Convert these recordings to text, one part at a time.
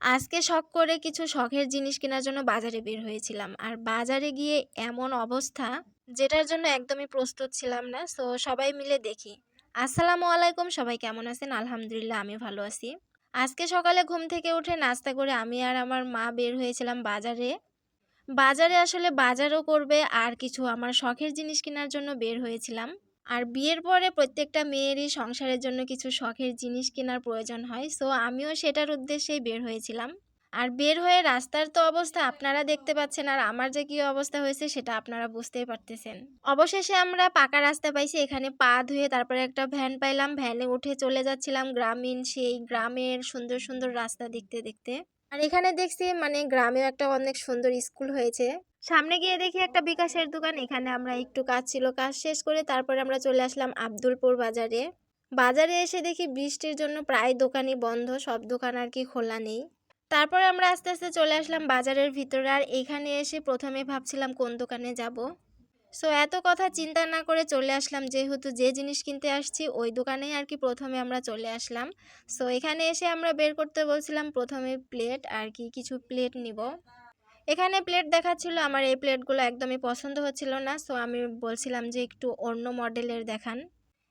আজকে শখ করে কিছু শখের জিনিস কেনার জন্য বাজারে বের হয়েছিলাম। আর বাজারে গিয়ে এমন অবস্থা যেটার জন্য একদমই প্রস্তুত ছিলাম না। সো সবাই মিলে দেখি। আসসালামু আলাইকুম, সবাই কেমন আছেন? আলহামদুলিল্লাহ, আমি ভালো আছি। আজকে সকালে ঘুম থেকে উঠে নাস্তা করে আমি আর আমার মা বের হয়েছিলাম বাজারে। বাজারে আসলে বাজারও করবে, আর কিছু আমার শখের জিনিস কেনার জন্য বের হয়েছিলাম। আর বিয়ের পরে প্রত্যেকটা মেয়েরই সংসারের জন্য কিছু শখের জিনিস কেনার প্রয়োজন হয়। সো আমিও সেটার উদ্দেশ্যেই বের হয়েছিলাম। আর বের হয়ে রাস্তার তো অবস্থা আপনারা দেখতে পাচ্ছেন আর আমার যে কী অবস্থা হয়েছে সেটা আপনারা বুঝতেই পারতেছেন। অবশেষে আমরা পাকা রাস্তা পাইছি, এখানে পা ধুয়ে তারপরে একটা ভ্যান পাইলাম ভ্যানে উঠে চলে যাচ্ছিলাম গ্রামীণ, সেই গ্রামের সুন্দর সুন্দর রাস্তা দেখতে দেখতে। আর এখানে দেখছি মানে গ্রামেও একটা অনেক সুন্দর স্কুল হয়েছে। সামনে গিয়ে দেখি একটা বিকাশের দোকান এখানে আমরা একটু কাজ ছিল, কাজ শেষ করে তারপরে আমরা চলে আসলাম আব্দুলপুর বাজারে। বাজারে এসে দেখি বৃষ্টির জন্য প্রায় দোকানই বন্ধ, সব দোকান আর কি খোলা নেই। তারপরে আমরা আস্তে আস্তে চলে আসলাম বাজারের ভিতরে আর এখানে এসে প্রথমে ভাবছিলাম কোন দোকানে যাব। সো এত কথা চিন্তা না করে চলে আসলাম, যেহেতু যে জিনিস কিনতে আসছি ওই দোকানেই আর কি প্রথমে আমরা চলে আসলাম। সো এখানে এসে আমরা বের করতে বলছিলাম প্রথমে প্লেট আর কি কিছু প্লেট নিব। এখানে প্লেট দেখাচ্ছিল, আমার এই প্লেটগুলো একদমই পছন্দ হচ্ছিল না সো আমি বলছিলাম যে একটু অন্য মডেলের দেখান।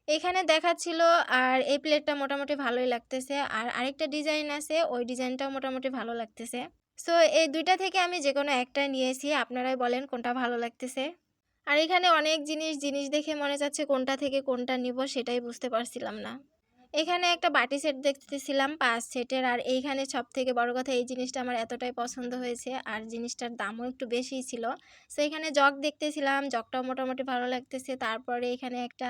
এখানে দেখাচ্ছিল, আর এই প্লেটটা মোটামুটি ভালোই লাগতেছে, আর আরেকটা ডিজাইন আছে, ওই ডিজাইনটাও মোটামুটি ভালো লাগতেছে। সো এই দুইটা থেকে আমি যে কোনো একটা নিয়েছি, আপনারাই বলেন কোনটা ভালো লাগতেছে। আর এখানে অনেক জিনিস জিনিস দেখে মনে যাচ্ছে কোনটা থেকে কোনটা নিব, সেটাই বুঝতে পারছিলাম না। এখানে একটা বাটি সেট দেখতেছিলাম, পাঁচ সেটের। আর এইখানে সব থেকে বড় কথা, এই জিনিসটা আমার এতটাই পছন্দ হয়েছে। আর জিনিসটার দামও একটু বেশিই ছিল। সো এখানে জগ দেখতেছিলাম, জগটাও মোটামুটি ভালো লাগতেছে। তারপরে এখানে একটা,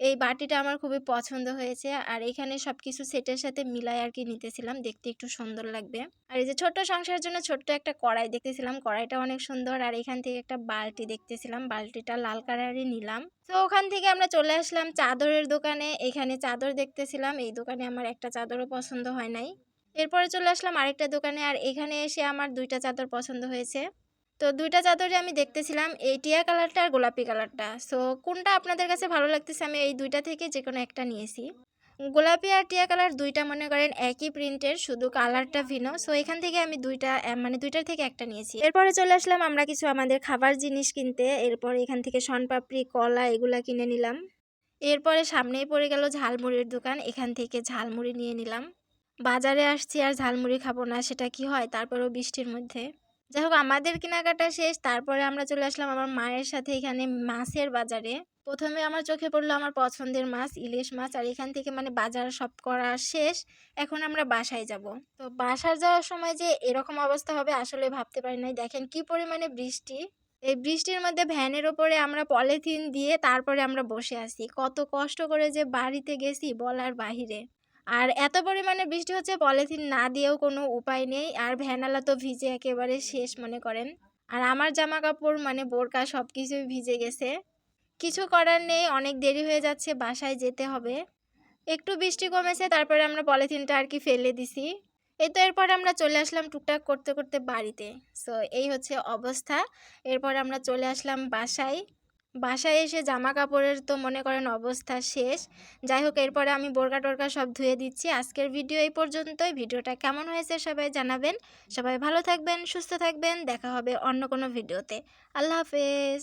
এই বাটিটা আমার খুবই পছন্দ হয়েছে। আর এখানে সব কিছু সেটের সাথে মিলাই আর কি নিতেছিলাম। দেখতে একটু সুন্দর লাগবে। আর এই যে ছোট্ট সংসারের জন্য ছোট্ট একটা কড়াই দেখতেছিলাম। কড়াইটা অনেক সুন্দর। আর এখান থেকে একটা বালতি দেখতেছিলাম। বালতিটা লাল কালারই নিলাম। তো ওখান থেকে আমরা চলে আসলাম চাদরের দোকানে। এখানে চাদর দেখতেছিলাম। এই দোকানে আমার একটা চাদরও পছন্দ হয় নাই। এরপরে চলে আসলাম আরেকটা দোকানে আর এখানে এসে আমার দুইটা চাদর পছন্দ হয়েছে। তো দুইটা চাদরই আমি দেখতেছিলাম, এই টিয়া কালারটা আর গোলাপি কালারটা। সো, কোনটা আপনাদের কাছে ভালো লাগতেছে আমি এই দুইটা থেকে যে কোনো একটা নিয়েছি। গোলাপি আর টিয়া কালার দুইটা মনে করেন একই প্রিন্টের, শুধু কালারটা ভিনো সো, এখান থেকে আমি দুইটা মানে দুইটার থেকে একটা নিয়েছি। এরপরে চলে আসলাম আমরা কিছু আমাদের খাবার জিনিস কিনতে। এরপর এখান থেকে শনপাপড়ি, কলা এগুলা কিনে নিলাম। এরপরে সামনেই পড়ে গেল ঝালমুড়ির দোকান। এখান থেকে ঝালমুড়ি নিয়ে নিলাম। বাজারে আসছি আর ঝালমুড়ি খাব না, সেটা কি হয়? তারপরেও বৃষ্টির মধ্যে। যাই হোক, আমাদের কেনাকাটা শেষ। তারপরে আমরা চলে আসলাম আমার মায়ের সাথে এখানে মাছের বাজারে। প্রথমে আমার চোখে পড়ল আমার পছন্দের মাছ, ইলিশ মাছ, আর এখান থেকে মানে বাজার সব করা শেষ। এখন আমরা বাসায় যাব। তো বাসায় যাওয়ার সময় যে এরকম অবস্থা হবে, আসলে ভাবতে পারি নাই। দেখেন কি পরিমাণে বৃষ্টি। এই বৃষ্টির মধ্যে ভ্যানের ওপরে আমরা পলিথিন দিয়ে তারপরে আমরা বসে আছি। কত কষ্ট করে যে বাড়িতে গেছি বলার বাহিরে। আর এত পরিমাণে বৃষ্টি হচ্ছে পলিথিন না দিয়েও কোনো উপায় নেই। আর ভ্যানালা তো ভিজে একেবারে শেষ মনে করেন। আর আমার জামা কাপড় মানে বোরকা সব কিছুই ভিজে গেছে। কিছু করার নেই, অনেক দেরি হয়ে যাচ্ছে, বাসায় যেতে হবে। একটু বৃষ্টি কমেছে, তারপরে আমরা পলিথিনটা আর কি ফেলে দিছি। এই তো এরপর আমরা চলে আসলাম টুকটাক করতে করতে বাড়িতে। সো এই হচ্ছে অবস্থা। এরপর আমরা চলে আসলাম বাসায়। বাসায় এসে জামা কাপড়ের তো মনে করেন অবস্থা শেষ। যাই হোক, এরপরে আমি বোরকা টোরকা সব ধুয়ে দিচ্ছি। আজকের ভিডিও এই পর্যন্তই। ভিডিওটা কেমন হয়েছে সবাই জানাবেন। সবাই ভালো থাকবেন, সুস্থ থাকবেন। দেখা হবে অন্য কোনো ভিডিওতে। আল্লাহ হাফেজ।